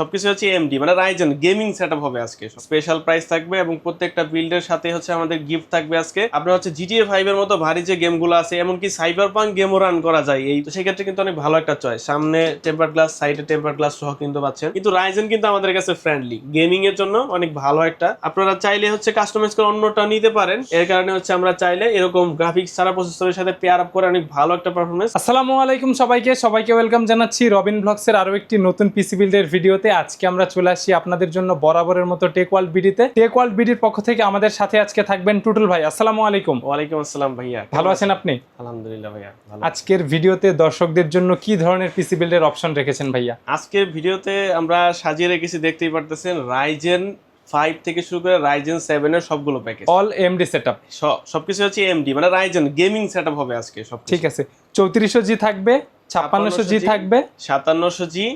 সবকিছু হচ্ছে এমডি মানে রাইজেন গেমিং সেটআপ হবে আজকে। স্পেশাল প্রাইস থাকবে এবং প্রত্যেকটা বিল্ডের সাথে হচ্ছে আমাদের গিফট থাকবে আজকে। আপনার হচ্ছে জিটিএ ফাইভ এর মতো ভারী যে গেমগুলো আছে, এমনকি সাইবার পাঙ্ক গেমও রান করা যায়। এই তো সেক্ষেত্রে কিন্তু অনেক ভালো একটা চয়েস সামনে টেম্পার গ্লাস সাইডে টেম্পার গ্লাস সহ কিন্তু পাচ্ছেন। কিন্তু রাইজেন কিন্তু আমাদের কাছে ফ্রেন্ডলি গেমিং এর জন্য অনেক ভালো একটা। আপনারা চাইলে হচ্ছে কাস্টমাইজ করে অন্যটা নিতে পারেন। এর কারণে হচ্ছে আমরা চাইলে এরকম গ্রাফিক্স ছাড়া প্রসেসরের সাথে পেয়ার আপ করে অনেক ভালো একটা পারফরমেন্স আসসালামু আলাইকুম সবাইকে। সবাইকে ওয়েলকাম জানাচ্ছি রবিন ব্লগসের আরও একটি নতুন পিসি বিল্ডের ভিডিওতে আজকে আমরা চলে আসি আপনাদের জন্য বরাবরের মতো টেক ওয়ার্ল্ড বিডিতে। টেক ওয়ার্ল্ড বিডির পক্ষ থেকে আমাদের সাথে আজকে থাকবেন টুটুল ভাই। আসসালামু আলাইকুম। ওয়ালাইকুম আসসালাম ভাইয়া। ভালো আছেন আপনি? আলহামদুলিল্লাহ ভাইয়া ভালো আজকের ভিডিওতে দর্শকদের জন্য কি ধরনের পিসি বিল্ডের অপশন রেখেছেন ভাইয়া? আজকের ভিডিওতে আমরা সাজিয়ে রেখেছি দেখতেই পারতেছেন রাইজেন ফাইভ থেকে শুরু করে রাইজেন সেভেন এর সবগুলো প্যাকেজ অল এমডি সেটআপ সবকিছু হচ্ছে এমডি মানে রাইজেন গেমিং সেটআপ হবে আজকে সব ঠিক আছে। চৌত্রিশশো জি থাকবে ছাপ্পান্নশো জি থাকবে। সাতান্নশো জি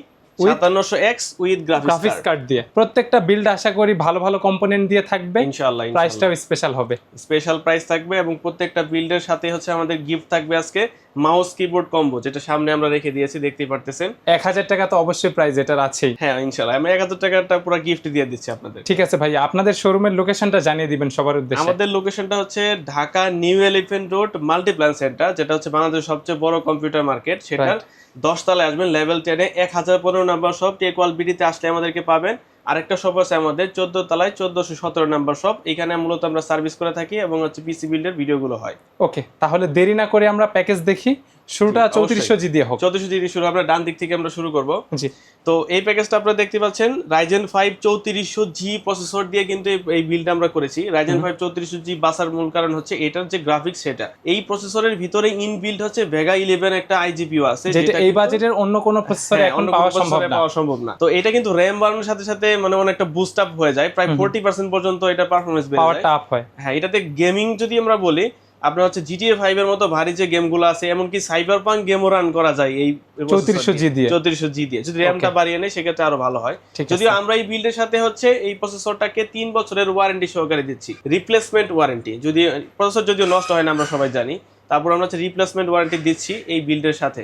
সাতান্নশো এক্স উইথ গ্রাফিক্স কার্ড দিয়ে। প্রত্যেকটা বিল্ড আশা করি ভালো ভালো কম্পোনেন্ট দিয়ে থাকবে। ইনশাআল্লাহ প্রাইসটাও স্পেশাল হবে। স্পেশাল প্রাইস থাকবে এবং প্রত্যেকটা বিল্ডের সাথে হচ্ছে আমাদের গিফট থাকবে আজকে। মাউস কিবোর্ড কম্বো যেটা সামনে আমরা রেখে দিয়েছি দেখতেই পারতেছেন। এক হাজার টাকা তো অবশ্যই প্রাইস এটার আছেই। হ্যাঁ ইনশাআল্লাহ আমি এক হাজার টাকাটা পুরো গিফট দিয়ে দিচ্ছি আপনাদের। ঠিক আছে ভাইয়া আপনাদের শোরুমের লোকেশনটা জানিয়ে দিবেন সবার উদ্দেশ্যে। আমাদের লোকেশনটা হচ্ছে Dhaka new Elephant road Multiplan centre যেটা হচ্ছে বাংলাদেশের সবচেয়ে বড় কম্পিউটার মার্কেট সেটার দশতলায় আসবেন লেভেল টেনে এক হাজার পনেরো নাম্বার শপ টেক ওয়াল বিডিতে আসলে আমাদেরকে পাবেন। আরেকটা শপ আছে আমাদের চোদ্দ তলায় চোদ্দশো সতেরো নাম্বার শপ এখানে মূলত আমরা সার্ভিস করে থাকি এবং হচ্ছে পিসি বিল্ডের ভিডিওগুলো হয়। ওকে তাহলে দেরি না করে আমরা প্যাকেজ দেখি। শুরুটা। চৌত্রিশশো জি দিয়ে হোক। চোদ্দশো দিদি শুরু আমরা ডান দিক থেকে আমরা শুরু করব। জি। তো এই প্যাকেজটা আপনারা দেখতে পাচ্ছেন রাইজেন ফাইভ চৌত্রিশশো জি প্রসেসর দিয়ে কিন্তু এই- বিলটা আমরা করেছি। রাইজেন ফাইভ চৌত্রিশশো জি বাসার মূল কারণ হচ্ছে এটার যে গ্রাফিক্স সেটা। এই প্রসেসরের ভিতরে ইন বিল্ড হচ্ছে ভেগা ইলেভেন একটা আইজিপিও আছে যেটা এই বাজেটের অন্য কোনো প্রসেসরে হ্যাঁ, এখন অন্য পাওয়া সম্ভব না। পাওয়া সম্ভব না। তো এটা কিন্তু র্যাম বাড়ানোর সাথে সাথে মানে অনেকটা বুস্ট আপ হয়ে যায়। প্রায় ফোর্টি পার্সেন্ট পর্যন্ত এটা পারফরমেন্স বেড়ে যায়। পাওয়ারটা আপ হয়। হ্যাঁ এটাতে গেমিং যদি আমরা বলি আপনার হচ্ছে জিটিএ ফাইভ এর মতো ভারী যে গেমগুলো আছে এমনকি সাইবার পাঙ্ক গেমও রান করা যায় এই চৌত্রিশশো জি দিয়ে। চৌত্রিশশো জি দিয়ে। যদি র্যামটা বাড়িয়ে নেয় সেক্ষেত্রে আরও ভালো হয়। যদি যদিও আমরা এই বিল্ডের সাথে হচ্ছে এই প্রসেসরটাকে তিন বছরের ওয়ারেন্টি সহকারে দিচ্ছি। রিপ্লেসমেন্ট ওয়ারেন্টি যদি প্রসেসর যদি নষ্ট হয় না আমরা সবাই জানি। তারপর আমরা হচ্ছে রিপ্লেসমেন্ট ওয়ারেন্টি দিচ্ছি এই বিল্ডের সাথে।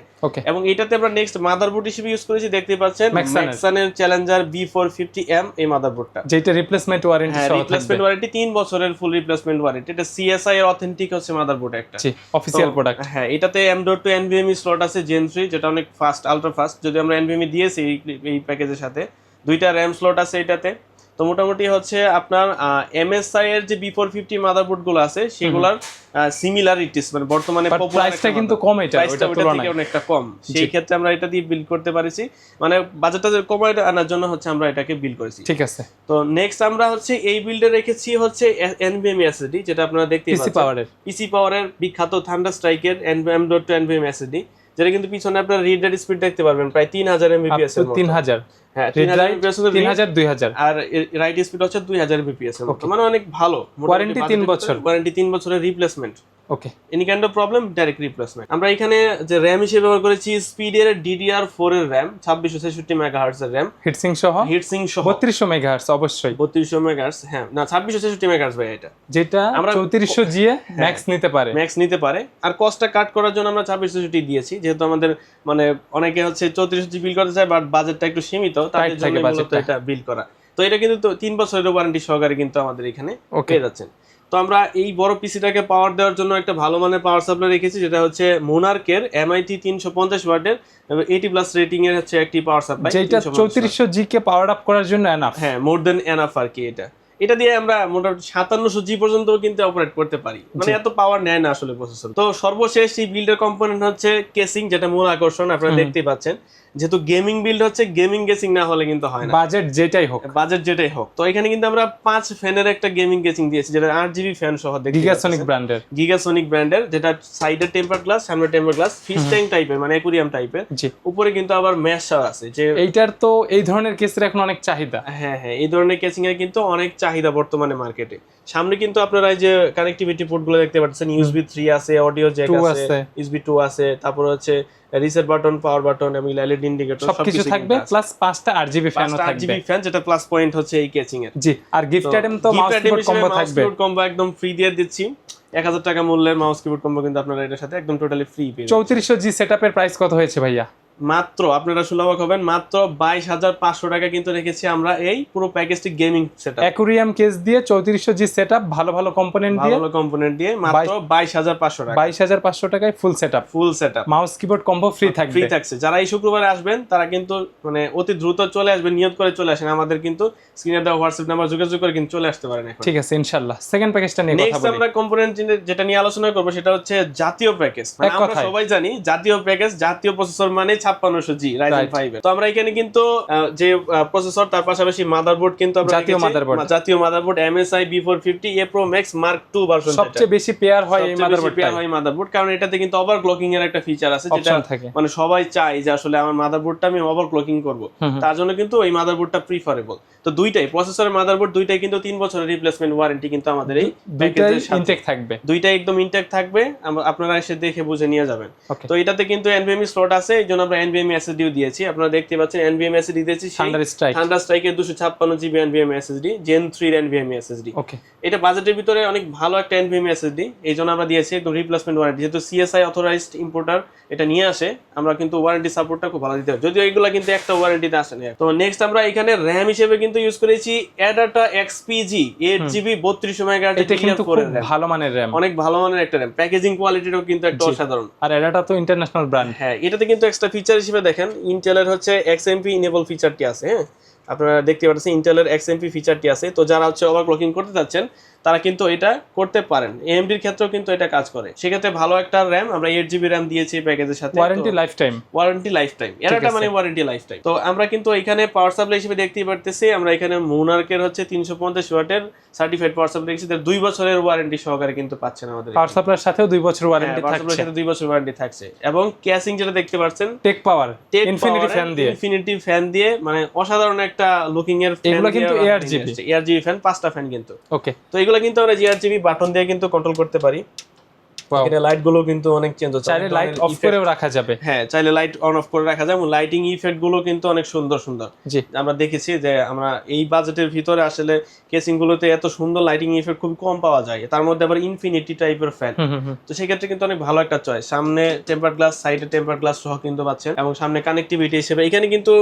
এবং এটাতে আমরা নেক্সট মাদারবোর্ড হিসেবে ইউজ করেছি দেখতে পাচ্ছেন। ম্যাক্সানের challenger B four fifty M এই মাদারবোর্ডটা যেটা রিপ্লেসমেন্ট ওয়ারেন্টি হ্যাঁ রিপ্লেসমেন্ট ওয়ারেন্টি তিন বছরের ফুল রিপ্লেসমেন্ট ওয়ারেন্টি এটা সিএসআই এর অথেন্টিক হচ্ছে মাদারবোর্ড একটা। অফিসিয়াল প্রোডাক্ট হ্যাঁ এটাতে M dot two NVMe slot আছে জেন থ্রি যেটা অনেক ফাস্ট আলট্রা ফাস্ট যদি আমরা এনভিএমই দিয়েছি এই- এই প্যাকেজের সাথে দুইটা র্যাম স্লট আছে এটাতে। তো মোটামুটি হচ্ছে আপনার এমএসআই এর যে বিফোর ফিফটি মাদারবোর্ডগুলো আছে সেগুলোর সিমিলারিটিস মানে বর্তমানে প্রাইসটা কিন্তু কম এটা প্রাইসটা ওটা থেকে অনেকটা কম। সেই ক্ষেত্রে আমরা এটা দিয়ে বিল করতে পারিছি। মানে বাজেটটা কমায় আনার জন্য হচ্ছে আমরা এটাকে বিল করেছি। ঠিক আছে। তো নেক্সট আমরা হচ্ছে এই বিল্ডে রেখেছি হচ্ছে এনভিএম এসএসডি যেটা আপনারা দেখতেই পিসি পাচ্ছেন। পাওয়ারের পিসি পাওয়ারের বিখ্যাত থান্ডার স্ট্রাইকের এনভিএম ডট এনভিএম এসএসডি যেটা কিন্তু পিছনে আপনার রিড রাইট স্পিড দেখতে পারবেন প্রায় তিন হাজার এমবিপিএস এর মতো। তিন হাজার? হ্যাঁ তিন হাজার তিন হাজার দুই হাজার? আর রাইট স্পিড হচ্ছে দুই হাজার এমবিপিএস মানে অনেক ভালো। ওয়ারেন্টি তিন বছর। ওয়ারেন্টি তিন বছরের replacement okay any kind of problem direct replacement আমরা এখানে যে র্যাম হিসেবে ব্যবহার করেছি স্পিডের ডিডিআর ফোর এর র্যাম ছাব্বিশশো ছেষট্টি মেগাহার্টস এর র্যাম হিটসিং সহ? হিটসিং সহ। বত্রিশশো মেগাহার্স অবশ্যই। বত্রিশশো মেগাহার্টস হ্যাঁ। না ছাব্বিশশো ছেষট্টি মেগাহার্টস ভাই এটা। যেটা আমরা- চৌত্রিশশো জিএ ম্যাক্স নিতে পারে। ম্যাক্স নিতে পারে। আর কস্টটা কাট করার জন্য আমরা ছাব্বিশ ছুটি দিয়েছি যেহেতু আমাদের মানে অনেকে হচ্ছে চৌত্রিশ জি বিল করতে চায় বাট বাজেটটা একটু সীমিত তাদের জন্য। এটা বিল করা। তো এটা কিন্তু তিন বছরের ওয়ারেন্টি সহকারে কিন্তু আমাদের এখানে পেয়ে যাচ্ছেন। আমরা এই বড় পিসিটাকে পাওয়ার দেওয়ার জন্য একটা ভালো মানের পাওয়ার সাপ্লাই রেখেছি যেটা হচ্ছে মোনার্কের এমআইটি তিনশো পঞ্চাশ ওয়াটের এইটি প্লাস রেটিং এর হচ্ছে একটি পাওয়ার সাপ্লাই যেটা চৌত্রিশশো জি কে পাওয়ার আপ করার জন্য এনাফ হ্যাঁ মোর দেন এনাফ আর কি এটা। এটা দিয়ে আমরা মোটামুটি সাতান্নশো জি পর্যন্ত কিন্তু অপারেট করতে পারি। মানে এত পাওয়ার নেয় না আসলে প্রসেসর তো সর্বশেষ এই বিল্ডের কম্পোনেন্ট হচ্ছে কেসিং যেটা মূল আকর্ষণ আপনারা দেখতেই পাচ্ছেন। যেহেতু গেমিং বিল্ড হচ্ছে গেমিং গেসিং না হলে কিন্তু হয় না। বাজেট যেটাই হোক। বাজেট যেটাই হোক। তো এখানে কিন্তু আমরা পাঁচ ফ্যানের একটা গেমিং কেসিং দিয়েছি যেটা আট জিবি ফ্যান সহ গিগাসনিক ব্র্যান্ডের গিগাসনিক ব্র্যান্ডের যেটা সাইডের টেম্পার গ্লাস সামনে টেম্পার গ্লাস ফিশ ট্যাঙ্ক টাইপের মানে অ্যাকুরিয়াম টাইপের উপরে কিন্তু আবার ম্যাশ আছে যে এইটার তো এই ধরনের কেসের এখন অনেক চাহিদা। হ্যাঁ হ্যাঁ এই ধরনের কেসিং এর কিন্তু অনেক চাহিদা বর্তমানে মার্কেটে সামনে কিন্তু আপনারা এই যে কানেক্টিভিটি পোর্টগুলো দেখতে পাচ্ছেন ইউএসবি থ্রি আছে অডিও জ্যাক আছে। ইউএসবি টু আছে তারপর হচ্ছে রিসেট বাটন পাওয়ার বাটন এবং এলইডি ইন্ডিকেটর সবকিছু থাকবে প্লাস পাঁচটা আরজিবি ফ্যানও পাঁচটা থাকবে। আরজিবি ফ্যান যেটা প্লাস পয়েন্ট হচ্ছে এই কেসিং এর। জি আর গিফট আইটেম তো মাউস কিবোর্ড কম্বো থাকবে। কম্বো একদম ফ্রি দিয়ে দিচ্ছি। এক হাজার টাকা মূল্যের মাউস কিবোর্ড কম্বো কিন্তু আপনারা এটার সাথে একদম টোটালি ফ্রি পেয়ে। চৌত্রিশশো জি সেটআপের প্রাইস কত হয়েছে ভাইয়া? মাত্র আপনারা সুলভ হবেন মাত্র বাইশ হাজার পাঁচশো টাকা কিন্তু রেখেছি আমরা এই পুরো প্যাকেজটি গেমিং সেট অ্যাকুরিয়াম কেস দিয়ে চৌত্রিশশো জি সেট ভালো ভালো কম্পোনেন্ট দিয়ে। ভালো কম্পোনেন্ট দিয়ে মাত্র বাইশ হাজার পাঁচশো টাকা। বাইশ হাজার পাঁচশো টাকায় full set up full set up mouse keyboard combo free থাকবে। ফ্রি থাকছে। যারা এই শুক্রবারে আসবেন তারা কিন্তু মানে অতি দ্রুত চলে আসবেন নিয়ত করে চলে আসেন। আমাদের কিন্তু স্ক্রিনে দেওয়া হোয়াটসঅ্যাপ নাম্বার যোগাযোগ করে কিন্তু চলে আসতে পারেন ঠিক আছে ইনশাল্লাহ। সেকেন্ড প্যাকেজটা নিয়ে কথা নেক্সট আমরা কম্পোনেন্ট যেটা নিয়ে আলোচনা করব সেটা হচ্ছে জাতীয় প্যাকেজ মানে আমরা সবাই জানি জাতীয় প্যাকেজ জাতীয় প্রসেসর মানে ছাপ্পান্নশো জি রাইজেন ফাইভ তো আমরা এখানে কিন্তু যে প্রসেসর তার পাশাপাশি মাদারবোর্ড কিন্তু জাতীয় motherboard। জাতীয় motherboard MSI B four fifty A pro max mark two version সবচেয়ে বেশি পেয়ার হয় এই মাদারবোর্ডটা হয় মাদারবোর্ড কারণ এটাতে কিন্তু ওভার ক্লকিং এর একটা ফিচার আছে যেটা মানে সবাই চায় যে আসলে আমার মাদারবোর্ডটা আমি ওভার ক্লকিং করব। তার জন্য কিন্তু এই মাদারবোর্ডটা প্রিফারেবল তো দুইটাই প্রসেসরের মাদারবোর্ড দুইটাই কিন্তু তিন বছরের রিপ্লেসমেন্ট ওয়ারেন্টি কিন্তু আমাদের এই প্যাকেজের ইনটেক থাকবে। দুইটাই একদম ইনটেক থাকবে। আপনারা এসে দেখে বুঝে নিয়ে যাবেন। তো এটাতে কিন্তু এনভিএমই স্লট আছে এই জন্য আমরা এনভিএমই এসএসডিও দিয়েছি। আপনারা দেখতে পাচ্ছেন এনভিএমই এসএসডি দিয়েছি থান্ডার স্ট্রাইক ঠান্ডা স্ট্রাইকের দুশো ছাপ্পান্ন জিবি এনভিএমই এসএসডি জেন থ্রির এনভিএমই এসএসডি ওকে এটা বাজেটের ভিতরে অনেক ভালো একটা এনভিএমই এসএসডি এই জন্য আমরা দিয়েছি একদম রিপ্লেসমেন্ট ওয়ারেন্টি যেহেতু সিএসআই অথরাইজড ইম্পোর্টার এটা নিয়ে আসে আমরা কিন্তু ওয়ারেন্টি সাপোর্টটা খুব ভালো দিতে হবে। যদিও এগুলো কিন্তু একটা ওয়ারেন্টিতে আসে না। তো নেক্সট আমরা এখানে র্যাম হিসেবে কিন্তু ইউজ করেছি অ্যাডাটা এক্সপিজি এইট জিবি বত্রিশ মেগাহার্টজ এটা কিন্তু খুব ভালো মানের র্যাম অনেক ভালো মানের একটা র্যাম প্যাকেজিং কোয়ালিটিটাও কিন্তু একটা। অসাধারণ। আর এটা তো ইন্টারন্যাশনাল ব্র্যান্ড হ্যাঁ এটাতে কিন্তু এক্সট্রা ফিচার হিসেবে দেখেন ইন্টেলের হচ্ছে এক্স এক্সএমপি ইনেবল ফিচারটি আছে হ্যাঁ? আপনারা দেখতে পাচ্ছেন ইন্টেলের এক্সএমপি ফিচারটি আছে। তো যারা হচ্ছে ওভার ক্লকিং করতে চাচ্ছেন তারা কিন্তু এটা করতে পারেন। এএমডির ক্ষেত্রেও কিন্তু এটা কাজ করে। সেক্ষেত্রে ভালো একটা র্যাম আমরা এইট জিবি র্যাম দিয়েছি প্যাকেজের সাথে warranty life time warranty life time এটা মানে ওয়ারেন্টি লাইফ টাইম তো আমরা কিন্তু এখানে পাওয়ার সাপ্লাই হিসেবে দেখতেই পারতেছি আমরা এখানে মোনার্কের হচ্ছে তিনশো পঞ্চাশ ওয়াটের সার্টিফাইড পাওয়ার সাপ্লাই দেখছি। দুই বছরের ওয়ারেন্টি সহকারে কিন্তু পাচ্ছেন আমাদের পাওয়ার সাপ্লাইয়ের সাথেও দুই বছর ওয়ারেন্টি হ্যাঁ, থাকছে। সাথে দুই বছর ওয়ারেন্টি থাকছে। এবং ক্যাসিং যেটা দেখতে পাচ্ছেন টেক পাওয়ার ইনফিনিটি ফ্যান দিয়ে। ইনফিনিটি ফ্যান দিয়ে মানে অসাধারণ একটা লুকিং এর ফ্যান এগুলো কিন্তু ARGB এআরজিবি ফ্যান পাঁচটা ফ্যান কিন্তু। ওকে তো এগুলো কিন্তু আমরা জিআরজিবি বাটন দিয়ে কিন্তু কন্ট্রোল করতে পারি। এখানে লাইটগুলো কিন্তু অনেক চেঞ্জ হচ্ছে। চাইলে লাইট অফ করেও রাখা যাবে। হ্যাঁ চাইলে লাইট অন অফ করে রাখা যায় এবং লাইটিং ইফেক্টগুলো কিন্তু অনেক সুন্দর সুন্দর। জি। আমরা দেখেছি যে আমরা এই বাজেটের ভিতরে আসলে কেসিং গুলোতে এত সুন্দর লাইটিং ইফেক্ট খুব কম পাওয়া যায়। তার মধ্যে আবার ইনফিনিটি টাইপের ফ্যান। তো সেক্ষেত্রে কিন্তু অনেক ভালো একটা চয়েস সামনে টেম্পার গ্লাস সাইডে টেম্পার গ্লাস সহ কিন্তু পাচ্ছেন এবং সামনে কানেক্টিভিটি হিসেবে। এখানে কিন্তু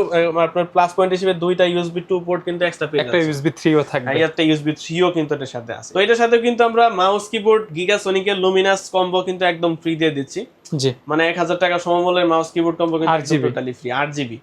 আপনার প্লাস পয়েন্ট হিসেবে দুইটা ইউএসবি টু পোর্ট কিন্তু এক্সট্রা পেয়ে একটা ইউএসবি থ্রিও থাকবে। একটা ইউএসবি থ্রিও কিন্তু এটার সাথে আছে। তো এটার সাথে কিন্তু আমরা মাউস কিবোর্ড গিগাসোনিকের লুমিনাস কম্বো কিন্তু একদম ফ্রি দিয়ে দিচ্ছি। জি। মানে এক হাজার টাকা সমমূল্যের মাউস কিবোর্ড কম্বো কিন্তু টোটালি ফ্রি আট জিবি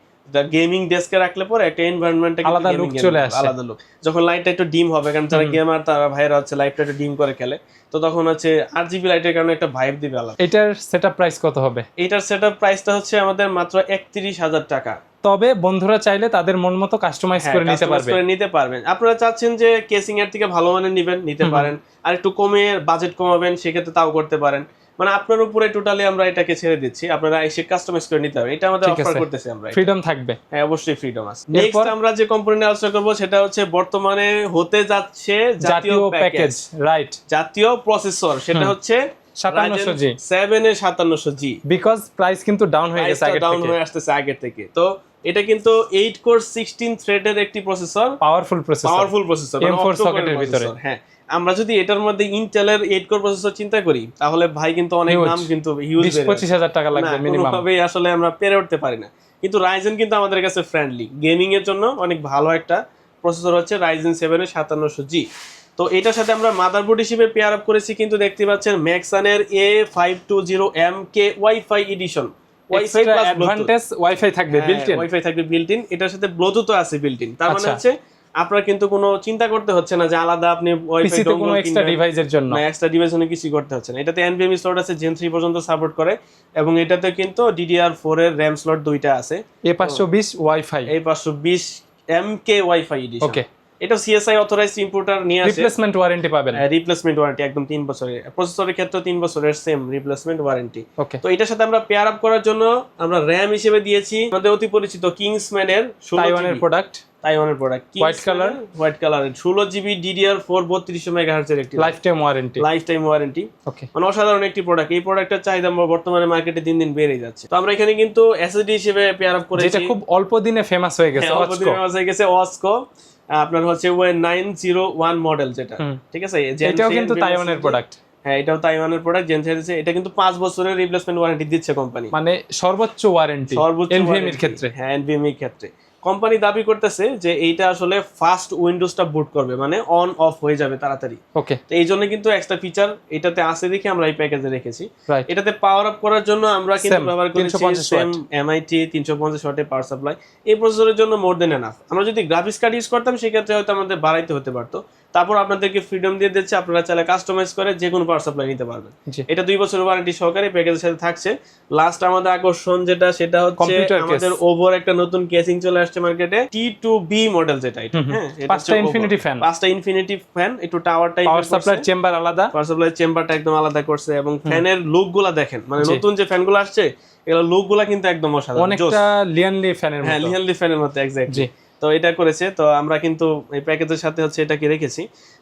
গেমিং ডেস্কে রাখলে পরে একটা এনভায়রনমেন্টে আলাদা look চলে আসে। আলাদা লুক যখন লাইটটা একটু ডিম হবে কারণ যারা গেমার তারা ভাইরা হচ্ছে লাইটটা একটু ডিম করে খেলে। তো তখন হচ্ছে আট জিবি লাইটের কারণে একটা ভাইব দিবে আলাদা। এটার সেটআপ প্রাইস কত হবে? এটার সেটআপ প্রাইসটা হচ্ছে আমাদের মাত্র একত্রিশ হাজার টাকা। তবে বন্ধুরা চাইলে তাদের মন মতো কাস্টমাইজ হ্যাঁ, করে নিতে পারবে। করে নিতে পারবেন। আপনারা চাচ্ছেন যে কেসিং এর থেকে ভালো মানের নিবেন নিতে পারেন। আর একটু কমে বাজেট কমাবেন সেক্ষেত্রে তাও করতে পারেন। মানে আপনার উপরে টোটালি আমরা এটাকে ছেড়ে দিচ্ছি। আপনারা এসে কাস্টমাইজ করে নিতে পারবেন। এটা আমাদের অফার করতেছি আমরা ফ্রিডম থাকবে। হ্যাঁ অবশ্যই ফ্রিডম আছে। নেক্সট আমরা যে কোম্পানি আলোচনা করব সেটা হচ্ছে বর্তমানে হতে যাচ্ছে জাতীয় প্যাকেজ রাইট জাতীয় প্রসেসর সেটা হচ্ছে 5700G 7 এর 5700 জি। বিকজ প্রাইস কিন্তু ডাউন হয়ে গেছে ডাউন হয়ে আসতেছে আগের থেকে। তো এটা কিন্তু 8 কোর 16 থ্রেডের একটি processor powerful processor powerful processor M4 সকেটের ভিতরে। হ্যাঁ। আমরা যদি এটার মধ্যে ইন্টেলের 8 কোর প্রসেসর চিন্তা করি তাহলে ভাই কিন্তু অনেক নাম কিন্তু হিউজ বিশ পঁচিশ হাজার টাকা লাগবে মিনিমাম কোনোভাবেই আসলে আমরা পেরে উঠতে পারি না। কিন্তু রাইজেন কিন্তু আমাদের কাছে ফ্রেন্ডলি গেমিং এর জন্য অনেক ভালো একটা প্রসেসর হচ্ছে রাইজেন সেভেনের সাতান্নশো জি তো এটার সাথে আমরা মাদারবোর্ড হিসেবে পেয়ার আপ করেছি কিন্তু দেখতে পাচ্ছেন ম্যাক্সানের A five two zero M K wifi edition advantage wifi থাকবে বিল্ট ইন ওয়াইফাই থাকবে বিল্ট ইন এটার সাথে ব্লুটুথও আছে বিল্ট ইন তার মানে আচ্ছা। হচ্ছে আপনার কিন্তু কোনো চিন্তা করতে হচ্ছে না যে আলাদা আপনি ওয়াইফাই কোনো এক্সট্রা ডিভাইসের জন্য। না এক্সট্রা ডিভাইস অনেক কিছু করতে হচ্ছে না। এটাতে এনভিএমই স্লট আছে জেন থ্রি পর্যন্ত সাপোর্ট করে। এবং এটাতে কিন্তু ডিডিআর ফোর এর র্যাম স্লট দুইটা আছে। এ পাঁচশো বিশ ওয়াইফাই এই পাঁচশো বিশ M K wifi edition okay এটা সিএসআই অথরাইজ ইম্পোর্টার নিয়ে আসে। রিপ্লেসমেন্ট ওয়ারেন্টি পাবেন। রিপ্লেসমেন্ট ওয়ারেন্টি একদম তিন বছরের। প্রসেসরের ক্ষেত্রে তিন বছরের সেম রিপ্লেসমেন্ট ওয়ারেন্টি ওকে তো এটার সাথে আমরা পেয়ার আপ করার জন্য আমরা র্যাম হিসেবে দিয়েছি। আমাদের অতি পরিচিত কিংসম্যানের তাইওয়ানের প্রোডাক্ট তাইওয়ানের product white colour white colour ষোলো জিবি ডিডিআর ফোর বত্রিশশো মেগাহার্জের একটি life time warranty life time warranty okay মানে অসাধারণ একটি প্রোডাক্ট এই প্রোডাক্টের চাহিদা বর্তমানে মার্কেটে দিন দিন বেড়ে যাচ্ছে। তো আমরা এখানে কিন্তু এসএসডি হিসেবে পেয়ার আপ করেছি। যেটা খুব অল্প দিনে ফেমাস হয়ে গেছে হ্যাঁ, অল্প। দিনের মাঝে হয়ে গেছে অসকো আপনার হচ্ছে ওয়ে নাইন জিরো ওয়ান মডেল যেটা ঠিক আছে? এটাও কিন্তু তাইওয়ানের প্রোডাক্ট হ্যাঁ এটাও তাইওয়ানের প্রোডাক্ট জেনসেন্সে এটা কিন্তু পাঁচ বছরের রিপ্লেসমেন্ট ওয়ারেন্টি দিচ্ছে কোম্পানি মানে সর্বোচ্চ ওয়ারেন্টি সর্বোচ্চ এনভিএম এর ক্ষেত্রে। হ্যাঁ এনভিএম এর ক্ষেত্রে। কোম্পানি দাবি করতেছে যে এইটা আসলে ফাস্ট উইন্ডোজটা বুট করবে মানে অন অফ হয়ে যাবে তাড়াতাড়ি। ওকে তো এই জন্য কিন্তু এক্সট্রা ফিচার এটাতে আছে দেখে আমরা এই প্যাকেজে রেখেছি। রাইট এটাতে পাওয়ার আপ করার জন্য আমরা কিন্তু ব্যবহার করেছি 350 সেম এমআইটি তিনশো পঞ্চাশ ওয়াটের পাওয়ার সাপ্লাই এই প্রসেসরের জন্য মোর দেন এনাফ আমরা যদি গ্রাফিক্স কার্ড ইউজ করতাম সেক্ষেত্রে হয়তো আমাদের বাড়াইতে হতে পারতো। তারপর আপনাদেরকে ফ্রিডম দিয়ে দিচ্ছে আপনারা চাইলে কাস্টমাইজ করে যে কোনো পাওয়ার সাপ্লাই নিতে পারবেন। এটা দুই বছরের ওয়ারেন্টি সহকারে প্যাকেজের সাথে থাকছে। লাস্ট আমাদের আকর্ষণ যেটা সেটা হচ্ছে আমাদের ওভার একটা নতুন কেসিং চলে আসছে মার্কেটে টি টু বি মডেল যেটা এটা হ্যাঁ পাঁচটা হচ্ছে ফ্যান পাঁচটা ইনফিনিটি ফ্যান একটু tower type power supply chamber আলাদা। পাওয়ার সাপ্লাই চেম্বারটা একদম আলাদা করছে এবং ফ্যানের লুকগুলা দেখেন। মানে নতুন যে ফ্যানগুলো আসছে এগুলো লুকগুলা কিন্তু একদম অসাধারণ। অনেকটা লিয়ানলি ফ্যানের মতো হ্যাঁ মতো। লিহানলি ফ্যানের মতো এক্স্যাক্টলি তো এটা করেছে তো আমরা কিন্তু এই প্যাকেজের সাথে হচ্ছে এটাকে রেখেছি।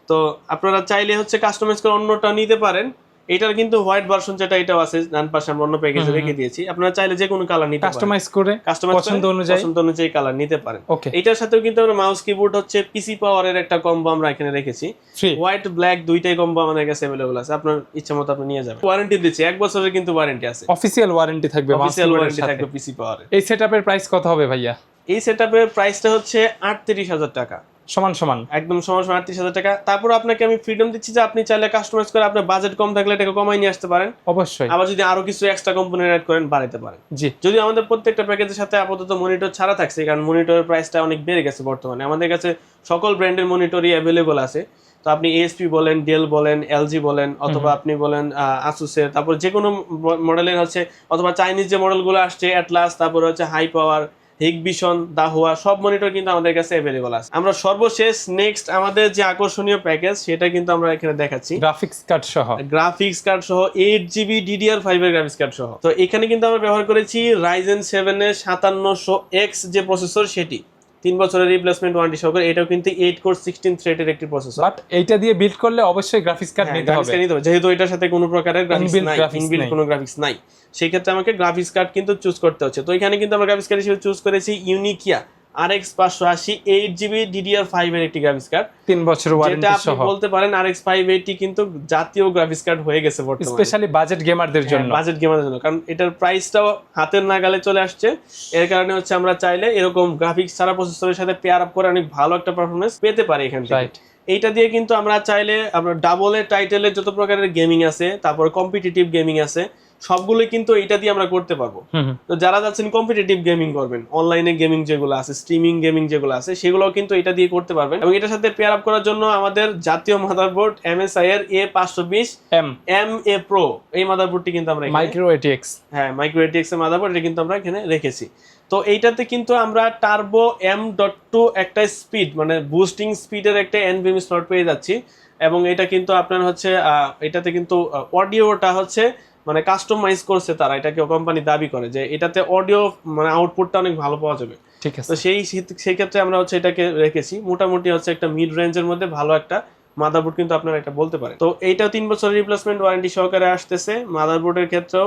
তো আপনারা চাইলে হচ্ছে কাস্টমাইজ করে অন্যটা নিতে পারেন। এটার কিন্তু হোয়াইট ভার্সন যেটা এটাও আছে ডান পাশে আমরা অন্য প্যাকেজে রেখে দিয়েছি। আপনারা চাইলে যে কোনো কালার নিতে কাস্টমাইজ করে কাস্টমাইজ পছন্দ অনুযায়ী। পছন্দ অনুযায়ী কালার নিতে পারেন। ওকে এটার সাথেও কিন্তু আমরা মাউস কিবোর্ড হচ্ছে পিসি পাওয়ারের একটা কম্বো আমরা এখানে রেখেছি। হোয়াইট ব্ল্যাক দুইটাই কম্বো আমাদের কাছে অ্যাভেলেবল আছে। আপনার ইচ্ছা মতো আপনি নিয়ে যাবেন। ওয়ারেন্টি দিচ্ছি। এক বছরের কিন্তু ওয়ারেন্টি আছে। অফিসিয়াল ওয়ারেন্টি থাকবে অফিসিয়াল ওয়ারেন্টি। থাকবে পিসি পাওয়ারের এই সেটআপের প্রাইস কত হবে ভাইয়া? এই সেটআপের প্রাইসটা হচ্ছে আটত্রিশ হাজার টাকা। সমান সমান। একদম সমান সমান আটত্রিশ হাজার টাকা। তারপর আপনাকে আমি ফ্রিডম দিচ্ছি যে আপনি চাইলে কাস্টমাইজ করে আপনার বাজেট কম থাকলে এটাকে কমাই নিয়ে আসতে পারেন। অবশ্যই। আবার যদি আরও কিছু এক্সট্রা কম্পোনেন্ট অ্যাড করেন বাড়াতে পারেন। জি। যদি আমাদের প্রত্যেকটা প্যাকেজের সাথে আপাতত মনিটর ছাড়া থাকছে কারণ মনিটরের প্রাইসটা অনেক বেড়ে গেছে বর্তমানে। আমাদের কাছে সকল ব্র্যান্ডের মনিটরই অ্যাভেলেবল আছে। তো আপনি এএসপি বলেন ডেল বলেন এলজি বলেন অথবা আপনি বলেন আসুসের তারপর যে কোনো মডেলের হচ্ছে অথবা চাইনিজ যে মডেলগুলো আসছে অ্যাটলাস তারপর হচ্ছে হাই পাওয়ার হিগবিশন দাহুয়া সব মনিটর কিন্তু আমাদের কাছে অ্যাভেলেবল আছে। আমরা সর্বশেষ নেক্সট আমাদের যে আকর্ষণীয় প্যাকেজ সেটা কিন্তু আমরা এখানে দেখাচ্ছি। গ্রাফিক্স কার্ড সহ। গ্রাফিক্স কার্ড সহ এইট জিবি ডিডিআর ফাইভ এর গ্রাফিক্স কার্ড সহ। তো এখানে কিন্তু আমরা ব্যবহার করেছি রাইজেন সেভেন এর সাতান্নশো এক্স যে প্রসেসর সেটি। তিন বছরের রিপ্লেসমেন্ট ওয়ারেন্টি সহকারে এটাও কিন্তু এইট কোর সিক্সটিন থ্রেডের একটি প্রসেসর বাট এটা দিয়ে বিল্ড করলে অবশ্যই গ্রাফিক্স কার্ড নিতে হবে। নিতে হবে। যেহেতু এটার সাথে কোনো প্রকারের গ্রাফিক্স নাই graphics ইনবিল্ট নাই। কোনো গ্রাফিক্স নাই। সেই ক্ষেত্রে আমাকে গ্রাফিক্স কার্ড কিন্তু চুজ করতে হচ্ছে। তো এখানে কিন্তু আমরা গ্রাফিক্স কার্ড হিসেবে চুজ করেছি ইউনিকিয়া আর এক্স পাঁচশো আশি এইট জিবি ডিডিআর ফাইভ এর একটি গ্রাফিক্স কার্ড তিন বছর যেটা আপনি বলতে পারেন আর এক্স ফাইভ এইটটি কিন্তু জাতীয় গ্রাফিক্স কার্ড হয়ে গেছে বর্তমানে। স্পেশালি বাজেট গেমারদের জন্য। বাজেট গেমারের জন্য। কারণ এটার প্রাইসটাও হাতের নাগালে চলে আসছে। এর কারণে হচ্ছে আমরা চাইলে এরকম গ্রাফিক্স ছাড়া প্রসেসরের সাথে পেয়ার আপ করে অনেক ভালো একটা পারফরমেন্স পেতে পারি এখান থেকে। এইটা দিয়ে কিন্তু আমরা চাইলে আমরা ডাবলের টাইটেলের যত প্রকারের গেমিং আছে তারপর কম্পিটিটিভ গেমিং আছে সবগুলো কিন্তু এটা দিয়ে আমরা করতে পারব। তো যারা যাচ্ছেন কম্পিটিটিভ গেমিং করবেন অনলাইনে গেমিং যেগুলো আছে স্ট্রিমিং গেমিং যেগুলো আছে সেগুলো কিন্তু এটা দিয়ে করতে পারবেন। এবং এটার সাথে পেয়ার আপ করার জন্য আমাদের জাতীয় মাদারবোর্ড এমএসআই এর এ পাঁচশো বিশ এম এম এ প্রো এই মাদারবোর্ডটি কিন্তু আমরা মাইক্রো এটিএক্স হ্যাঁ মাইক্রো এটিএক্স এর মাদারবোর্ড এটা কিন্তু আমরা এখানে রেখেছি। তো এইটাতে কিন্তু আমরা টার্বো এম ডট টু একটা স্পিড মানে বুস্টিং স্পিডের একটা এনভিএম স্লট পেয়ে যাচ্ছি। এবং এটা কিন্তু আপনার হচ্ছে এটাতে কিন্তু অডিওটা হচ্ছে মানে কাস্টমাইজ করছে তারা এটাকে কোম্পানি দাবি করে যে এটাতে অডিও মানে আউটপুটটা অনেক ভালো পাওয়া যাবে। ঠিক আছে। তো সেই সেই ক্ষেত্রে আমরা হচ্ছে এটাকে রেখেছি। মোটামুটি হচ্ছে একটা মিড রেঞ্জের মধ্যে ভালো একটা মাদারবোর্ড কিন্তু আপনারা এটা বলতে পারেন। তো এইটা তিন বছরের রিপ্লেসমেন্ট ওয়ারেন্টি সহকারে আসতেছে। মাদারবোর্ডের ক্ষেত্রেও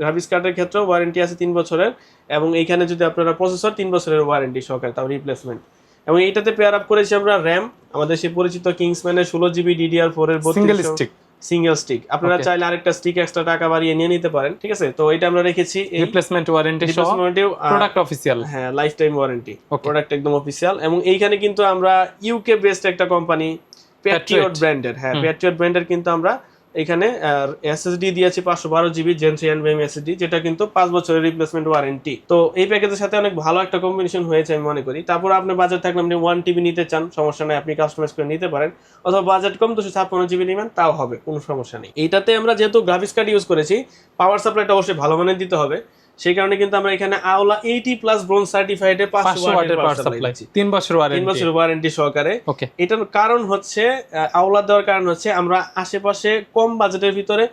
গ্রাফিক্স কার্ডের ক্ষেত্রেও ওয়ারেন্টি আছে তিন বছরের। এবং এইখানে যদি আপনারা প্রসেসর তিন বছরের ওয়ারেন্টি সহকারে তাও রিপ্লেসমেন্ট এবং এইটাতে পেয়ার আপ করেছি আমরা র্যাম আমাদের সেই পরিচিত কিংসম্যানের ষোলো জিবি ডিডিআর ফোর এর সিঙ্গেল স্টিক সিঙ্গেল স্টিক আপনারা. চাইলে আরেকটা স্টিক এক্সট্রা টাকা বাড়িয়ে নিয়ে নিতে পারেন ঠিক আছে? তো এটা আমরা রেখেছি রিপ্লেসমেন্ট ওয়ারেন্টি সহ প্রোডাক্ট অফিসিয়াল হ্যাঁ লাইফ টাইম ওয়ারেন্টি প্রোডাক্ট একদম অফিশিয়াল এবং এইখানে কিন্তু আমরা ইউকে বেসড একটা কোম্পানি প্যাট্রিয়ট ব্র্যান্ডের হ্যাঁ। প্যাট্রিয়ট ব্র্যান্ডের কিন্তু আমরা এখানে এসএসডি দিয়েছি পাঁচশো বারো GB gen three NVM SSD যেটা কিন্তু পাঁচ বছরের রিপ্লেসমেন্ট ওয়ারেন্টি তো এই প্যাকেজের সাথে অনেক ভালো একটা কম্বিনেশন হয়েছে আমি মনে করি। তারপর আপনি বাজেট থাকলে আপনি ওয়ান টিবি নিতে চান, সমস্যা নেই, আপনি কাস্টমাইজ করে নিতে পারেন। অথবা বাজেট কম, দুশো ছাপ্পান্ন জিবি নেবেন, তাও হবে, কোনো সমস্যা নেই। এইটাতে আমরা যেহেতু গ্রাফিক্স কার্ড ইউজ করেছি পাওয়ার সাপ্লাইটা অবশ্যই ভালো মানের দিতে হবে। সেই কারণে কিন্তু আমরা এখানে আওলা এইটি প্লাস ব্রোঞ্জ সার্টিফাইড এর পাঁচশো পাঁচশো ওয়াটের পাওয়ার সাপ্লাই সাপ্লাই তিন বছর তিন ওয়ারেন্টি বছর ওয়ারেন্টি সহকারে। ওকে এটার কারণ হচ্ছে আওলা দেওয়ার কারণ হচ্ছে আমরা আশেপাশে কম বাজেটের ভিতরে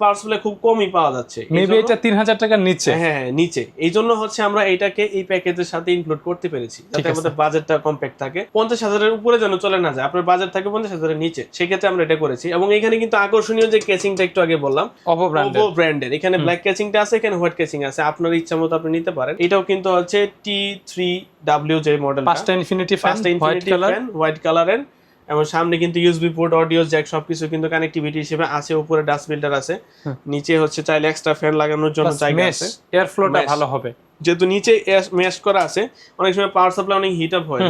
পাওয়ার সাপ্লাই খুব কমই পাওয়া যাচ্ছে। মেবি এটা তিন হাজার টাকার নিচে। হ্যাঁ হ্যাঁ নিচে। এই জন্য হচ্ছে আমরা এটাকে এই প্যাকেজের সাথে ইনক্লুড করতে পেরেছি যাতে আমাদের বাজেটটা কম্প্যাক্ট থাকে। পঞ্চাশ হাজারের উপরে যেন চলে না যায়। আপনার বাজেট থাকে পঞ্চাশ হাজারের নিচে। সেক্ষেত্রে আমরা এটা করেছি। এবং এখানে কিন্তু আকর্ষণীয় যে কেসিংটা একটু আগে বললাম অপো ব্র্যান্ডের ব্র্যান্ডের এখানে ব্ল্যাক কেচিংটা আছে এখানে হোয়াইট কেচিং আছে। আপনার ইচ্ছা মতো আপনি নিতে পারেন। এটাও কিন্তু হচ্ছে টি থ্রি ডাব্লিউ যে মডেল পাঁচটা ইনফিনিটি হোয়াইট ইনফিনিটি হোয়াইট কালারের এবং সামনে কিন্তু ইউএসবি পোর্ট অডিও জ্যাক সবকিছু কিন্তু কানেক্টিভিটি হিসেবে আছে উপরে ডাস্ট ফিল্টার আছে। নিচে হচ্ছে চাইলে এক্সট্রা ফ্যান লাগানোর জন্য জায়গা আছে। এয়ার ফ্লোটা ভালো হবে। যেহেতু নিচে মেশ করা আছে অনেক সময় পাওয়ার সাপ্লাই অনেক হিট আপ হয়ে।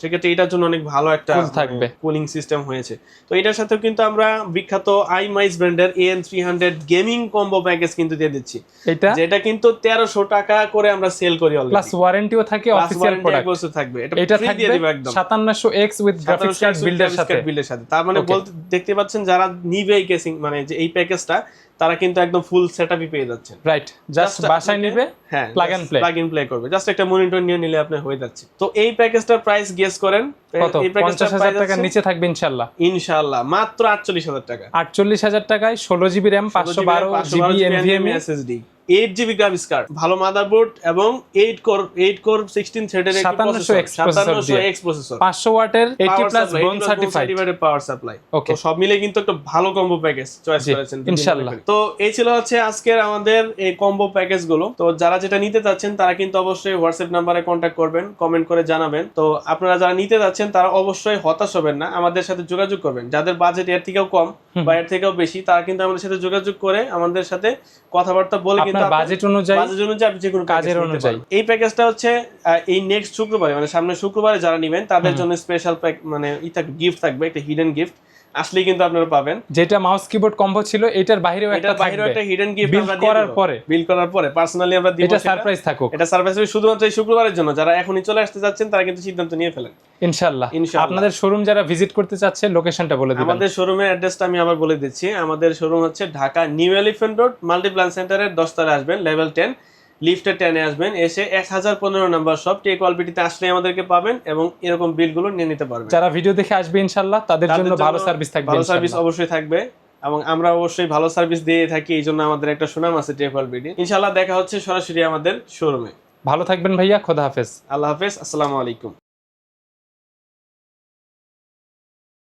সেক্ষেত্রে এটার জন্য অনেক ভালো একটা থাকবে। কুলিং সিস্টেম হয়েছে। তো এটার সাথেও কিন্তু আমরা বিখ্যাত আই মাইস ব্র্যান্ডের AN three hundred gaming combo package কিন্তু দিয়ে দিচ্ছি। এটা? যেটা কিন্তু তেরোশো টাকা করে আমরা সেল করি প্লাস ওয়ারেন্টিও থাকে অফিসিয়াল প্রোডাক্ট বছর থাকবে। এটা এটা ফ্রি দিয়ে দিব একদম। সাতান্নশো এক্স উইথ গ্রাফিক্স কার্ড বিল্ডের সাথে। বিল্ডের সাথে। তার মানে বলতে দেখতে পাচ্ছেন যারা নিবে এই কেসিং মানে যে এই প্যাকেজটা তারা কিন্তু একদম ফুল সেটআপই পেয়ে যাচ্ছেন। রাইট জাস্ট বাসায় নেবে হ্যাঁ plug and play plug in play করবে। জাস্ট একটা মনিটর নিয়ে নিলে আপনি হয়ে যাচ্ছে। তো এই প্যাকেজটার প্রাইস গেস করেন। কত? এই প্যাকেজটার পঞ্চাশ হাজার টাকার নিচে থাকবে ইনশাল্লাহ। ইনশাআল্লাহ মাত্র আটচল্লিশ হাজার টাকা। আটচল্লিশ হাজার টাকায় ষোলো জিবি র্যাম পাঁচশো বারো GB NVMe SSD eight GB graphics card ভালো মাদারবোর্ড এবং eight core eight core sixteen থ্রেডের 5700X processor দিয়ে। এক্স প্রসেসর পাঁচশো ওয়াটের eighty plus bronze certified power supply. তো সব মিলে কিন্তু একটা ভালো কম্বো প্যাকেজ চয়েস করেছেন ইনশাআল্লাহ। তো এই ছিল হচ্ছে আজকের আমাদের এই কম্বো প্যাকেজগুলো। তো যারা যেটা নিতে চাচ্ছেন তারা কিন্তু অবশ্যই হোয়াটসঅ্যাপ নাম্বারে কন্ট্যাক্ট করবেন কমেন্ট করে জানাবেন। তো আপনারা যারা নিতে যাচ্ছেন তারা অবশ্যই হতাশ হবেন না আমাদের সাথে যোগাযোগ করবেন। যাদের বাজেট এর থেকেও কম বা এর থেকেও বেশি তারা কিন্তু আমাদের সাথে যোগাযোগ করে আমাদের সাথে কথাবার্তা বলে কিন্তু আপনার বাজেট অনুযায়ী বাজেট অনুযায়ী আপনি যে কোনো কাজের অনুযায়ী। এই প্যাকেজটা হচ্ছে এই নেক্সট শুক্রবারে মানে সামনে শুক্রবারে যারা নেবেন তাদের জন্য স্পেশাল প্যাক মানে ই থাকবে গিফট থাকবে একটা হিডেন গিফট আসলে কিন্তু আপনারা পাবেন। যেটা মাউস কিবোর্ড কম্বো ছিল এটার বাইরেও একটা বাইরেও একটা হিডেন গিফট বিল করার পরে। বিল করার পরে পার্সোনালি আমরা দিব এটা সারপ্রাইজ থাকুক। এটা সারপ্রাইজ হবে শুধুমাত্র এই শুক্রবারের জন্য। যারা এখনই চলে আসতে যাচ্ছেন তারা কিন্তু সিদ্ধান্ত নিয়ে ফেলেন। ইনশাআল্লাহ। আপনাদের শোরুম যারা ভিজিট করতে চাচ্ছে লোকেশনটা বলে দিবেন। আমাদের শোরুমের অ্যাড্রেসটা আমি আবার বলে দিচ্ছি। আমাদের শোরুম হচ্ছে Dhaka New Elephant Road Multiplan সেন্টারের 10 তলায় আসবেন লেভেল 10 লিফটে টেনে আসবেন এসে এক হাজার পনেরো নাম্বার সব টি কোয়ালিটিতে আসলে আমাদেরকে পাবেন এবং এরকম বিলগুলো নিয়ে নিতে পারবেন। যারা ভিডিও দেখে আসবে ইনশাল্লাহ তাদের জন্য ভালো সার্ভিস থাকবে ভালো সার্ভিস অবশ্যই থাকবে এবং আমরা অবশ্যই ভালো সার্ভিস দিয়ে থাকি এই জন্য আমাদের একটা সুনাম আছে টিএফএল কোয়ালিটি। ইনশাল্লাহ দেখা হচ্ছে সরাসরি আমাদের শোরুমে ভালো থাকবেন ভাইয়া খোদা হাফেজ। আল্লাহ হাফেজ আসসালামু আলাইকুম।